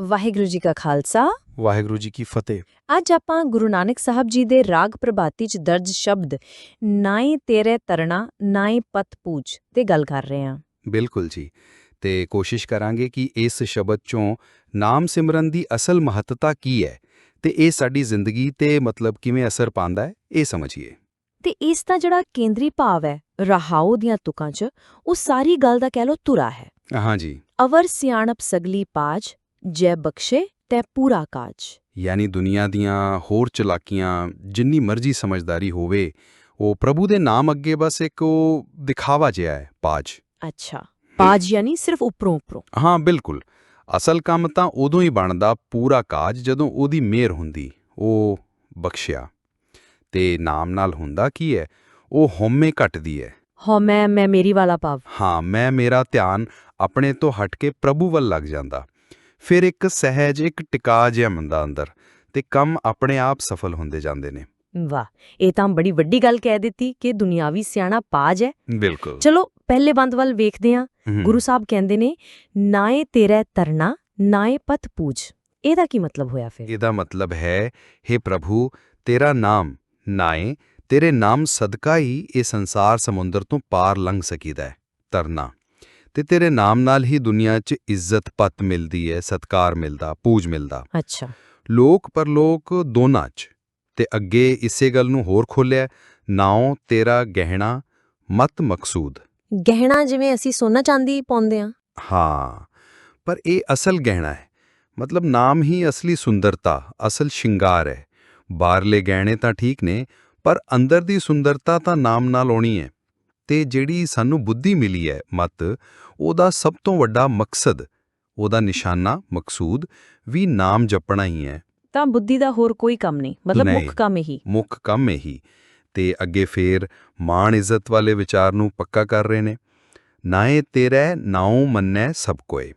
ਵਾਹਿਗੁਰੂ ਜੀ ਕਾ ਖਾਲਸਾ। ਵਾਹਿਗੁਰੂ ਜੀ ਕੀ ਫਤਿਹ। ਅੱਜ ਆਪਾਂ ਗੁਰੂ ਨਾਨਕ ਸਾਹਿਬ ਜੀ ਦੇ ਰਾਗ ਪ੍ਰਭਾਤੀ ਚ ਦਰਜ ਸ਼ਬਦ ਨਾਏ ਤੇਰੇ ਤਰਣਾ ਨਾਏ ਪਤ ਪੂਜ ਤੇ ਗੱਲ ਕਰ ਰਹੇ ਹਾਂ। ਬਿਲਕੁਲ ਜੀ। ਤੇ ਕੋਸ਼ਿਸ਼ ਕਰਾਂਗੇ ਕਿ ਇਸ ਸ਼ਬਦ ਚੋਂ ਨਾਮ ਸਿਮਰਨ ਦੀ ਅਸਲ ਮਹੱਤਤਾ ਕੀ ਹੈ ਤੇ ਇਹ ਸਾਡੀ ਜ਼ਿੰਦਗੀ ਤੇ ਮਤਲਬ ਕਿਵੇਂ ਅਸਰ ਪਾਉਂਦਾ ਹੈ ਇਹ ਸਮਝੀਏ। ਤੇ ਇਸ ਦਾ ਜਿਹੜਾ ਕੇਂਦਰੀ ਭਾਵ ਹੈ ਰਹਾਉ ਦੀਆਂ ਤੁਕਾਂ ਚ ਉਹ ਸਾਰੀ ਗੱਲ ਦਾ ਕਹਿ ਲੋ ਤੁਰਾ ਹੈ। ਹਾਂਜੀ ਅਵਰ ਸਿਆਣਪ ਸਗਲੀ ਪਾਜ ਜੈ ਬਖਸ਼ੇ ਤੈ ਪੂਰਾ ਕਾਜ। ਯਾਨੀ ਦੁਨੀਆ ਦੀਆਂ ਹੋਰ ਚਲਾਕੀਆਂ ਜਿੰਨੀ ਮਰਜ਼ੀ ਸਮਝਦਾਰੀ ਹੋਵੇ ਉਹ ਪ੍ਰਭੂ ਦੇ ਨਾਮ ਅੱਗੇ ਬਸ ਇੱਕ ਉਹ ਦਿਖਾਵਾ ਜਿਹਾ ਹੈ ਪਾਜ। ਅੱਛਾ ਪਾਜ ਯਾਨੀ ਸਿਰਫ ਉੱਪਰੋਂ ਉੱਪਰੋਂ। ਹਾਂ ਬਿਲਕੁਲ। ਅਸਲ ਕੰਮ ਤਾਂ ਉਦੋਂ ਹੀ ਬਣਦਾ ਪੂਰਾ ਕਾਜ ਜਦੋਂ ਉਹਦੀ ਮਿਹਰ ਹੁੰਦੀ ਉਹ ਬਖਸ਼ਿਆ। ਤੇ ਨਾਮ ਨਾਲ ਹੁੰਦਾ ਕੀ ਹੈ? ਉਹ ਹਉਮੈ ਘਟਦੀ ਹੈ। ਹੋ ਮੈਂ ਮੈਂ ਮੇਰੀ ਵਾਲਾ ਭਾਵ। ਹਾਂ ਮੈਂ ਮੇਰਾ ਧਿਆਨ ਆਪਣੇ ਤੋਂ ਹਟ ਕੇ ਪ੍ਰਭੂ ਵੱਲ ਲੱਗ ਜਾਂਦਾ। ਫਿਰ ਇੱਕ ਸਹਿਜ ਇੱਕ ਟਿਕਾ ਜਿਹਾ ਮੰਦਾ ਅੰਦਰ ਤੇ ਕੰਮ ਆਪਣੇ ਆਪ ਸਫਲ ਹੁੰਦੇ ਜਾਂਦੇ ਨੇ। ਵਾਹ ਇਹ ਤਾਂ ਬੜੀ ਵੱਡੀ ਗੱਲ ਕਹਿ ਦਿੱਤੀ ਕਿ ਦੁਨਿਆਵੀ ਸਿਆਣਾ ਪਾਜ ਹੈ। ਬਿਲਕੁਲ। ਚਲੋ ਪਹਿਲੇ ਬੰਦ ਵੱਲ ਵੇਖਦੇ ਹਾਂ। ਗੁਰੂ ਸਾਹਿਬ ਕਹਿੰਦੇ ਨੇ ਨਾਏ ਤੇਰੇ ਤਰਨਾ ਨਾਏ ਪਤ ਪੂਜ। ਇਹਦਾ ਕੀ ਮਤਲਬ ਹੋਇਆ ਫਿਰ? ਇਹਦਾ ਮਤਲਬ ਹੈ हे ਪ੍ਰਭੂ ਤੇਰਾ ਨਾਮ ਨਾਏ ਤੇਰੇ ਨਾਮ ਸਦਕਾ ਹੀ ਇਹ ਸੰਸਾਰ ਸਮੁੰਦਰ ਤੋਂ ਪਾਰ ਲੰਘ ਸਕੀਦਾ ਹੈ ਤਰਨਾ ਤੇ ਤੇਰੇ ਨਾਮ ਨਾਲ ਹੀ ਦੁਨੀਆ 'ਚ ਇੱਜ਼ਤ ਪਤ ਮਿਲਦੀ ਹੈ ਸਤਕਾਰ ਮਿਲਦਾ ਪੂਜ ਮਿਲਦਾ। ਅੱਛਾ। ਲੋਕ ਪਰਲੋਕ ਦੋਨਾਂ 'ਚ ਤੇ ਅੱਗੇ ਇਸੇ ਗੱਲ ਨੂੰ ਹੋਰ ਖੋਲਿਆ ਨਾਉ ਤੇਰਾ ਗਹਿਣਾ ਮਤ ਮਕਸੂਦ। ਗਹਿਣਾ ਜਿਵੇਂ ਅਸੀਂ ਸੋਨਾ ਚਾਂਦੀ ਪਾਉਂਦੇ ਆ। ਹਾਂ ਪਰ ਇਹ ਅਸਲ ਗਹਿਣਾ ਹੈ ਮਤਲਬ ਨਾਮ ਹੀ ਅਸਲੀ ਸੁੰਦਰਤਾ ਅਸਲ ਸ਼ਿੰਗਾਰ ਹੈ ਬਾਹਰਲੇ ਗਹਿਣੇ ਤਾਂ ਠੀਕ ਨੇ ਪਰ ਅੰਦਰ ਦੀ ਸੁੰਦਰਤਾ ਤਾਂ ਨਾਮ ਨਾਲ ਆਉਣੀ ਹੈ ਤੇ ਜਿਹੜੀ ਸਾਨੂੰ ਬੁੱਧੀ ਮਿਲੀ ਹੈ ਮਤ ਉਹਦਾ ਸਭ ਤੋਂ ਵੱਡਾ ਮਕਸਦ ਉਹਦਾ ਨਿਸ਼ਾਨਾ ਮਕਸੂਦ ਵੀ ਨਾਮ ਜਪਣਾ ਹੀ ਹੈ। ਤਾਂ ਬੁੱਧੀ ਦਾ ਹੋਰ ਕੋਈ ਕੰਮ ਨਹੀਂ ਮਤਲਬ। ਮੁੱਖ ਕੰਮ ਇਹੀ। ਮੁੱਖ ਕੰਮ ਇਹੀ। ਤੇ ਅੱਗੇ ਫੇਰ ਮਾਣ ਇੱਜ਼ਤ ਵਾਲੇ ਵਿਚਾਰ ਨੂੰ ਪੱਕਾ ਕਰ ਰਹੇ ਨੇ। ਨਾਏ ਤੇਰੇ ਨਾਉ ਮੰਨੈ ਸਭ ਕੋਏ।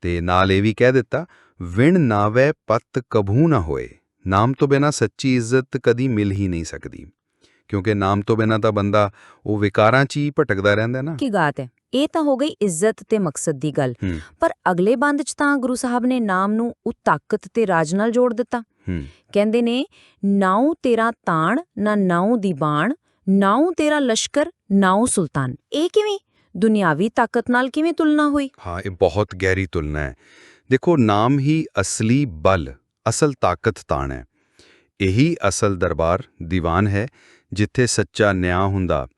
ਤੇ ਨਾਲ ਇਹ ਵੀ ਕਹਿ ਦਿੱਤਾ ਵਿਣ ਨਾਵੇ ਪਤ ਕਭੂ ਨਾ ਹੋਏ। ਨਾਮ ਤੋਂ ਬਿਨਾ ਸੱਚੀ ਇੱਜ਼ਤ ਕਦੀ ਮਿਲ ਹੀ ਨਹੀਂ ਸਕਦੀ। ਕਿਉਂਕਿ ਨਾਮ ਤੋਂ ਬਿਨਾ ਤਾਂ ਬੰਦਾ ਉਹ ਵਿਕਾਰਾਂ 'ਚ ਹੀ ਭਟਕਦਾ ਰਹਿੰਦਾ ਨਾ। ਕੀ ਗਾਤ ਹੈ। ਇਹ ਤਾਂ ਹੋ ਗਈ ਇੱਜ਼ਤ ਤੇ ਮਕਸਦ ਦੀ ਗੱਲ। ਪਰ ਅਗਲੇ ਬੰਦ ਚ ਤਾਂ ਗੁਰੂ ਸਾਹਿਬ ਨੇ ਨਾਮ ਨੂੰ ਉਹ ਤਾਕਤ ਤੇ ਰਾਜ ਨਾਲ ਜੋੜ ਦਿੱਤਾ। ਕਹਿੰਦੇ ਨੇ ਨਾਉ ਤੇਰਾ ਤਾਣ ਨਾ ਨਾਉ ਦੀ ਬਾਣ ਨਾਉ ਤੇਰਾ ਲਸ਼ਕਰ ਨਾਉ ਸੁਲਤਾਨ। ਇਹ ਕਿਵੇਂ? ਦੁਨਿਆਵੀ ਤਾਕਤ ਨਾਲ ਕਿਵੇਂ ਤੁਲਨਾ ਹੋਈ? ਹਾਂ ਇਹ ਬਹੁਤ ਗਹਿਰੀ ਤੁਲਨਾ ਹੈ। ਦੇਖੋ ਨਾਮ ਹੀ ਅਸਲੀ ਬਲ ਅਸਲ ਤਾਕਤ ਤਾਣ ਹੈ। ਇਹੀ ਅਸਲ ਦਰਬਾਰ ਦੀਵਾਨ ਹੈ। ਜਿੱਥੇ ਸੱਚਾ ਨਿਆਂ ਹੁੰਦਾ।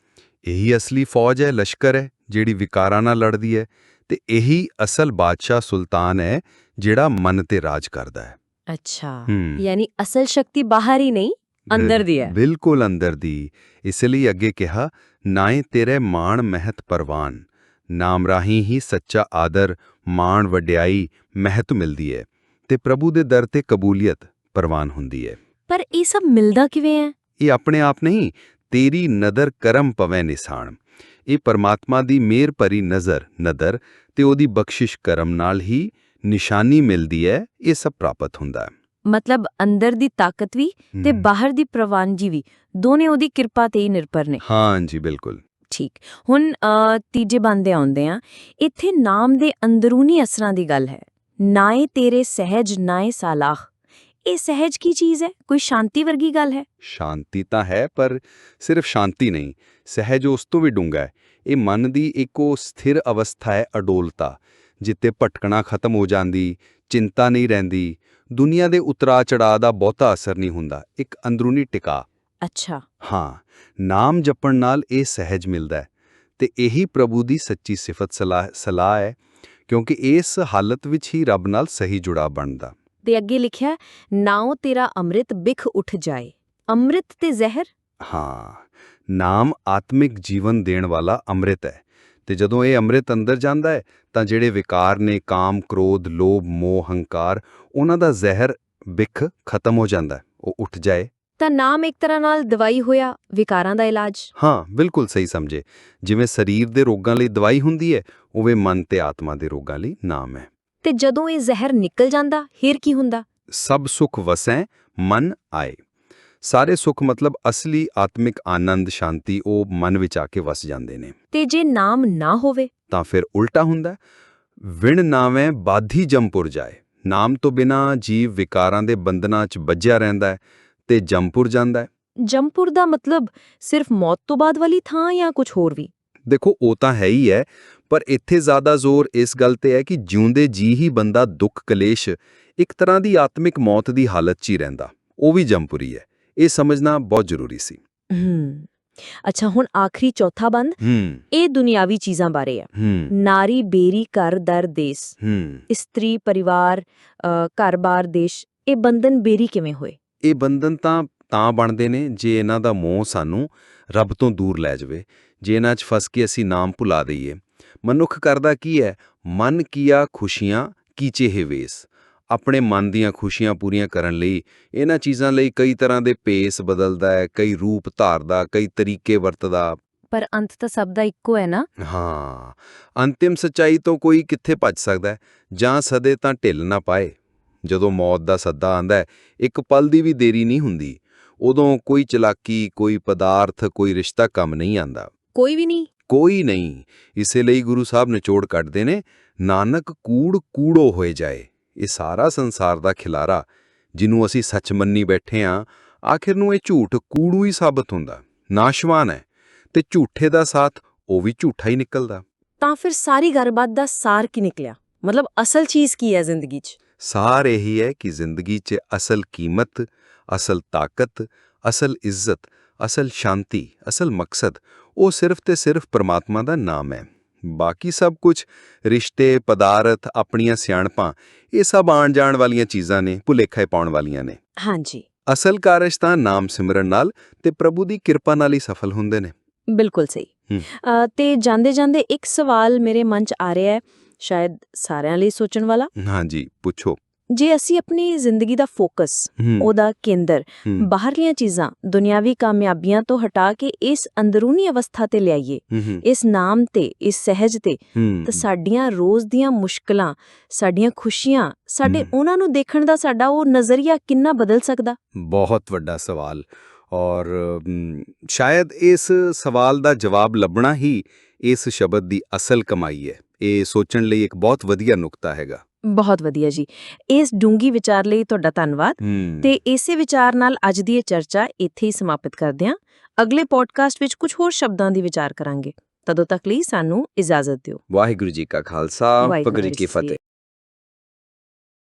ਇਹੀ ਅਸਲੀ ਫੌਜ ਹੈ ਲਸ਼ਕਰ ਹੈ ਜਿਹੜੀ ਵਿਕਾਰਾਂ ਨਾਲ ਲੜਦੀ ਹੈ ਤੇ ਇਹੀ ਅਸਲ ਬਾਦਸ਼ਾਹ ਸੁਲਤਾਨ ਹੈ ਜਿਹੜਾ ਮਨ ਤੇ ਰਾਜ ਕਰਦਾ ਹੈ। ਅੱਛਾ। ਯਾਨੀ ਅਸਲ ਸ਼ਕਤੀ ਬਾਹਰ ਹੀ ਨਹੀਂ ਅੰਦਰ ਦੀ ਹੈ। ਬਿਲਕੁਲ ਅੰਦਰ ਦੀ। ਇਸ ਲਈ ਅੱਗੇ ਕਿਹਾ ਨਾਏ ਤੇਰੇ ਮਾਣ ਮਹਿਤ ਪਰਵਾਨ ਨਾਮ ਰਾਹੀਂ ਹੀ ਸੱਚਾ ਆਦਰ ਮਾਣ ਵਡਿਆਈ ਮਹਿਤ ਮਿਲਦੀ ਹੈ ਤੇ ਪ੍ਰਭੂ ਦੇ ਦਰ ਤੇ ਕਬੂਲੀਅਤ ਪ੍ਰਵਾਨ ਹੁੰਦੀ ਹੈ। ਪਰ ਇਹ ਸਭ ਮਿਲਦਾ ਕਿਵੇਂ ਹੈ? ਇਹ ਆਪਣੇ ਆਪ ਨਹੀਂ ਤੇਰੀ ਨਦਰ ਕਰਮ ਪਵੈ ਨਿਸਾਨ ਇਹ ਪਰਮਾਤਮਾ ਦੀ ਮਿਹਰ ਭਰੀ ਨਜ਼ਰ ਨਦਰ ਤੇ ਉਹਦੀ ਬਖਸ਼ਿਸ਼ ਕਰਮ ਨਾਲ ਹੀ ਨਿਸ਼ਾਨੀ ਮਿਲਦੀ ਹੈ ਇਹ ਸਭ ਪ੍ਰਾਪਤ ਹੁੰਦਾ ਹੈ। ਮਤਲਬ ਅੰਦਰ ਦੀ ਤਾਕਤ ਵੀ ਤੇ। ਬਾਹਰ ਦੀ ਪ੍ਰਵਾਨਗੀ ਵੀ ਦੋਨੇ ਉਹਦੀ ਕਿਰਪਾ ਤੇ ਹੀ ਨਿਰਭਰ ਨੇ। ਹਾਂ ਜੀ ਬਿਲਕੁਲ। ਠੀਕ। ਹੁਣ ਤੀਜੇ ਬੰਦੇ ਆਉਂਦੇ ਆ ਇੱਥੇ ਨਾਮ ਦੇ ਅੰਦਰੂਨੀ ਅਸਰਾਂ ਦੀ ਗੱਲ ਹੈ। ਨਾਏ ਤੇਰੇ ਸਹਿਜ ਨਾਏ ਸਾਲਾਹ। ਇਹ ਸਹਿਜ ਕੀ ਚੀਜ਼ ਹੈ? ਕੋਈ ਸ਼ਾਂਤੀ ਵਰਗੀ ਗੱਲ ਹੈ? ਸ਼ਾਂਤੀ ਤਾਂ ਹੈ ਪਰ ਸਿਰਫ ਸ਼ਾਂਤੀ ਨਹੀਂ। ਸਹਿਜ ਉਸ ਤੋਂ ਵੀ ਡੂੰਘਾ ਹੈ। ਇਹ ਮਨ ਦੀ ਇੱਕੋ ਸਥਿਰ ਅਵਸਥਾ ਹੈ ਅਡੋਲਤਾ ਜਿੱਤੇ ਭਟਕਣਾ ਖਤਮ ਹੋ ਜਾਂਦੀ ਚਿੰਤਾ ਨਹੀਂ ਰਹਿੰਦੀ ਦੁਨੀਆ ਦੇ ਉਤਰਾ ਚੜਾ ਦਾ ਬਹੁਤਾ ਅਸਰ ਨਹੀਂ ਹੁੰਦਾ ਇੱਕ ਅੰਦਰੂਨੀ ਟਿਕਾ। ਅੱਛਾ। ਹਾਂ ਨਾਮ ਜਪਣ ਨਾਲ ਇਹ ਸਹਿਜ ਮਿਲਦਾ ਹੈ ਤੇ ਇਹੀ ਪ੍ਰਭੂ ਦੀ ਸੱਚੀ ਸਿਫਤ ਸਲਾਹ ਸਲਾਹ ਹੈ ਕਿਉਂਕਿ ਇਸ ਹਾਲਤ ਵਿੱਚ ਹੀ ਰੱਬ ਨਾਲ ਸਹੀ ਜੁੜਾ ਬਣਦਾ। ਤੇ ਅੱਗੇ ਲਿਖਿਆ ਨਾਉ ਤੇਰਾ ਅੰਮ੍ਰਿਤ ਬਿਖ ਉੱਠ ਜਾਏ। ਅੰਮ੍ਰਿਤ ਤੇ ਜ਼ਹਿਰ? ਹਾਂ ਨਾਮ ਆਤਮਿਕ ਜੀਵਨ ਦੇਣ ਵਾਲਾ ਅੰਮ੍ਰਿਤ ਹੈ। ਤੇ ਜਦੋਂ ਇਹ ਅੰਮ੍ਰਿਤ ਅੰਦਰ ਜਾਂਦਾ ਹੈ ਤਾਂ ਜਿਹੜੇ ਵਿਕਾਰ ਨੇ ਕਾਮ ਕ੍ਰੋਧ ਲੋਭ ਮੋਹ ਹੰਕਾਰ ਉਹਨਾਂ ਦਾ ਜ਼ਹਿਰ ਬਿਖ ਖਤਮ ਹੋ ਜਾਂਦਾ ਹੈ ਉਹ ਉੱਠ ਜਾਏ। ਤਾਂ ਨਾਮ ਇੱਕ ਤਰ੍ਹਾਂ ਨਾਲ ਦਵਾਈ ਹੋਇਆ ਵਿਕਾਰਾਂ ਦਾ ਇਲਾਜ? ਹਾਂ ਬਿਲਕੁਲ ਸਹੀ ਸਮਝੇ। ਜਿਵੇਂ ਸਰੀਰ ਦੇ ਰੋਗਾਂ ਲਈ ਦਵਾਈ ਹੁੰਦੀ ਹੈ ਉਵੇਂ ਮਨ ਤੇ ਆਤਮਾ ਦੇ ਰੋਗਾਂ ਲਈ ਨਾਮ ਹੈ। ਤੇ ਜਦੋਂ ਇਹ ਜ਼ਹਿਰ ਨਿਕਲ ਜਾਂਦਾ ਫਿਰ ਕੀ ਹੁੰਦਾ? ਸਭ ਸੁਖ ਵਸੈ ਮਨ ਆਏ। ਸਾਰੇ ਸੁਖ ਮਤਲਬ ਅਸਲੀ ਆਤਮਿਕ ਆਨੰਦ ਸ਼ਾਂਤੀ ਉਹ ਮਨ ਵਿੱਚ ਆ ਕੇ ਵਸ ਜਾਂਦੇ ਨੇ। ਤੇ ਜੇ ਨਾਮ ਨਾ ਹੋਵੇ? ਤਾਂ ਫਿਰ ਉਲਟਾ ਹੁੰਦਾ। ਵਿਣ ਨਾਵੇਂ ਬਾਧੀ ਜੰਪੁਰ ਜਾਏ। ਨਾਮ ਤੋਂ ਬਿਨਾ ਜੀਵ ਵਿਕਾਰਾਂ ਦੇ ਬੰਧਨਾਂ 'ਚ ਵੱਜਿਆ ਰਹਿੰਦਾ ਹੈ ਤੇ ਜੰਪੁਰ ਜਾਂਦਾ ਹੈ। ਜੰਪੁਰ ਦਾ ਮਤਲਬ ਸਿਰਫ ਮੌਤ ਤੋਂ ਬਾਅਦ ਵਾਲੀ ਥਾਂ ਜਾਂ ਕੁਝ ਹੋਰ ਵੀ? ਦੇਖੋ ਉਹ ਤਾਂ ਹੈ ਹੀ ਹੈ ਪਰ ਇੱਥੇ ਜ਼ਿਆਦਾ ਜ਼ੋਰ ਇਸ ਗੱਲ ਤੇ ਹੈ ਕਿ ਜਿਉਂਦੇ ਜੀ ਹੀ ਬੰਦਾ ਦੁੱਖ ਕਲੇਸ਼ ਇੱਕ ਤਰ੍ਹਾਂ ਦੀ ਆਤਮਿਕ ਮੌਤ ਦੀ ਹਾਲਤ 'ਚ ਹੀ ਰਹਿੰਦਾ। ਉਹ ਵੀ ਜੰਪੁਰੀ ਹੈ। ਇਹ ਸਮਝਣਾ ਬਹੁਤ ਜ਼ਰੂਰੀ ਸੀ। ਹੂੰ। ਅੱਛਾ ਹੁਣ ਆਖਰੀ ਚੌਥਾ ਬੰਦ। ਇਹ ਦੁਨਿਆਵੀ ਚੀਜ਼ਾਂ ਬਾਰੇ ਹੂੰ। ਨਾਰੀ ਬੇਰੀ ਕਰ ਦਰ ਦੇਸ। ਇਸਤਰੀ ਪਰਿਵਾਰ ਘਰ-ਬਾਰ ਦੇਸ਼ ਇਹ ਬੰਧਨ ਬੇਰੀ ਕਿਵੇਂ ਹੋਏ? ਇਹ ਬੰਧਨ ਤਾਂ ਤਾਂ ਬਣਦੇ ਨੇ ਜੇ ਇਹਨਾਂ ਦਾ ਮੋਹ ਸਾਨੂੰ ਰੱਬ ਤੋਂ ਦੂਰ ਲੈ ਜਾਵੇ। ਜੇ ਇਹਨਾਂ 'ਚ ਫਸ ਕੇ ਅਸੀਂ ਨਾਮ ਭੁਲਾ ਦਈਏ। ਮਨੁੱਖ ਕਰਦਾ ਕੀ ਹੈ? ਮਨ ਕੀਆ ਖੁਸ਼ੀਆਂ ਕੀਚੇ ਹੈ ਵੇਸ। ਆਪਣੇ ਮਨ ਦੀਆਂ ਖੁਸ਼ੀਆਂ ਪੂਰੀਆਂ ਕਰਨ ਲਈ ਇਹਨਾਂ ਚੀਜ਼ਾਂ ਲਈ ਕਈ ਤਰ੍ਹਾਂ ਦੇ ਭੇਸ ਬਦਲਦਾ ਹੈ ਕਈ ਰੂਪ ਧਾਰਦਾ ਕਈ ਤਰੀਕੇ ਵਰਤਦਾ। ਪਰ ਅੰਤ ਤਾਂ ਸਭ ਦਾ ਇੱਕੋ ਹੈ ਨਾ? ਹਾਂ। ਅੰਤਿਮ ਸੱਚਾਈ ਤੋਂ ਕੋਈ ਕਿੱਥੇ ਭੱਜ ਸਕਦਾ ਹੈ? ਜਾਂ ਸਦੇ ਤਾਂ ਢਿੱਲ ਨਾ ਪਾਏ। ਜਦੋਂ ਮੌਤ ਦਾ ਸੱਦਾ ਆਂਦਾ ਹੈ ਇੱਕ ਪਲ ਦੀ ਵੀ ਦੇਰੀ ਨਹੀਂ ਹੁੰਦੀ। ਉਦੋਂ ਕੋਈ ਚਲਾਕੀ ਕੋਈ ਪਦਾਰਥ ਕੋਈ ਰਿਸ਼ਤਾ ਕੰਮ ਨਹੀਂ ਆਂਦਾ। ਕੋਈ ਵੀ ਨਹੀਂ। ਕੋਈ ਨਹੀਂ। ਇਸੇ ਲਈ ਗੁਰੂ ਸਾਹਿਬ ਨਿਚੋੜ ਕੱਢਦੇ ਨੇ ਨਾਨਕ ਕੂੜ ਕੂੜੋ ਹੋਏ ਜਾਏ। ਇਹ ਸਾਰਾ ਸੰਸਾਰ ਦਾ ਖਿਲਾਰਾ ਜਿਹਨੂੰ ਅਸੀਂ ਸੱਚ ਮੰਨੀ ਬੈਠੇ ਆਂ ਆਖਿਰ ਨੂੰ ਇਹ ਝੂਠ ਕੂੜੂ ਹੀ ਸਾਬਤ ਹੁੰਦਾ ਨਾਸ਼ਵਾਨ ਹੈ। ਤੇ ਝੂਠੇ ਦਾ ਸਾਥ ਉਹ ਵੀ ਝੂਠਾ ਹੀ ਨਿਕਲਦਾ। ਤਾਂ ਫਿਰ ਸਾਰੀ ਗੱਲਬਾਤ ਦਾ ਸਾਰ ਕੀ ਨਿਕਲਿਆ? ਮਤਲਬ ਅਸਲ ਚੀਜ਼ ਕੀ ਹੈ ਜ਼ਿੰਦਗੀ 'ਚ? ਸਾਰ ਇਹੀ ਹੈ ਕਿ ਜ਼ਿੰਦਗੀ 'ਚ ਅਸਲ ਕੀਮਤ ਅਸਲ ਤਾਕਤ ਅਸਲ ਇੱਜ਼ਤ ਅਸਲ ਸ਼ਾਂਤੀ ਅਸਲ ਮਕਸਦ ਉਹ ਸਿਰਫ ਤੇ ਸਿਰਫ ਪਰਮਾਤਮਾ ਦਾ ਨਾਮ ਹੈ। ਬਾਕੀ ਸਭ ਕੁਝ ਰਿਸ਼ਤੇ ਪਦਾਰਥ ਆਪਣੀਆਂ ਸਿਆਣਪਾਂ ਇਹ ਸਭ ਆਣ ਜਾਣ ਵਾਲੀਆਂ ਚੀਜ਼ਾਂ ਨੇ ਭੁਲੇਖੇ ਪਾਉਣ ਵਾਲੀਆਂ ਨੇ। ਹਾਂਜੀ। ਅਸਲ ਕਾਰਜ ਤਾਂ ਨਾਮ ਸਿਮਰਨ ਨਾਲ ਤੇ ਪ੍ਰਭੂ ਦੀ ਕਿਰਪਾ ਨਾਲ ਹੀ ਸਫਲ ਹੁੰਦੇ ਨੇ। ਬਿਲਕੁਲ ਸਹੀ। ਤੇ ਜਾਂਦੇ ਜਾਂਦੇ ਇੱਕ ਸਵਾਲ ਮੇਰੇ ਮਨ 'ਚ ਆ ਰਿਹਾ ਹੈ ਸ਼ਾਇਦ ਸਾਰਿਆਂ ਲਈ ਸੋਚਣ ਵਾਲਾ। ਹਾਂਜੀ ਪੁੱਛੋ। ਜੇ ਅਸੀਂ ਆਪਣੀ ਜ਼ਿੰਦਗੀ ਦਾ ਫੋਕਸ ਉਹਦਾ ਕੇਂਦਰ ਬਾਹਰਲੀਆਂ ਚੀਜ਼ਾਂ ਦੁਨਿਆਵੀ ਕਾਮਯਾਬੀਆਂ ਤੋਂ ਹਟਾ ਕੇ ਇਸ ਅੰਦਰੂਨੀ ਅਵਸਥਾ ਤੇ ਲਿਆਈਏ ਇਸ ਨਾਮ ਤੇ ਇਸ ਸਹਿਜ ਤੇ ਤਾਂ ਸਾਡੀਆਂ ਰੋਜ਼ ਦੀਆਂ ਮੁਸ਼ਕਲਾਂ ਸਾਡੀਆਂ ਖੁਸ਼ੀਆਂ ਸਾਡੇ। ਉਹਨਾਂ ਨੂੰ ਦੇਖਣ ਦਾ ਸਾਡਾ ਉਹ ਨਜ਼ਰੀਆ ਕਿੰਨਾ ਬਦਲ ਸਕਦਾ? ਬਹੁਤ ਵੱਡਾ ਸਵਾਲ। ਔਰ ਸ਼ਾਇਦ ਇਸ ਸਵਾਲ ਦਾ ਜਵਾਬ ਲੱਭਣਾ ਹੀ ਇਸ ਸ਼ਬਦ ਦੀ ਅਸਲ ਕਮਾਈ ਹੈ। ਇਹ ਸੋਚਣ ਲਈ ਇੱਕ ਬਹੁਤ ਵਧੀਆ ਨੁਕਤਾ ਹੈਗਾ। ਬਹੁਤ ਵਧੀਆ ਜੀ। ਇਸ ਡੂੰਗੀ ਵਿਚਾਰ ਲਈ ਤੁਹਾਡਾ ਧੰਨਵਾਦ। ਤੇ ਇਸੇ ਵਿਚਾਰ ਨਾਲ ਅੱਜ ਦੀ ਇਹ ਚਰਚਾ ਇੱਥੇ ਹੀ ਸਮਾਪਤ ਕਰਦੇ ਹਾਂ। ਅਗਲੇ ਪੋਡਕਾਸਟ ਵਿੱਚ ਕੁਝ ਹੋਰ ਸ਼ਬਦਾਂ ਦੀ ਵਿਚਾਰ ਕਰਾਂਗੇ। ਤਦੋਂ ਤੱਕ ਲਈ ਸਾਨੂੰ ਇਜਾਜ਼ਤ ਦਿਓ। ਵਾਹਿਗੁਰੂ ਜੀ ਕਾ ਖਾਲਸਾ ਵਾਹਿਗੁਰੂ ਪਗੜੀ ਜੀ ਕੀ। ਫਤਿਹ।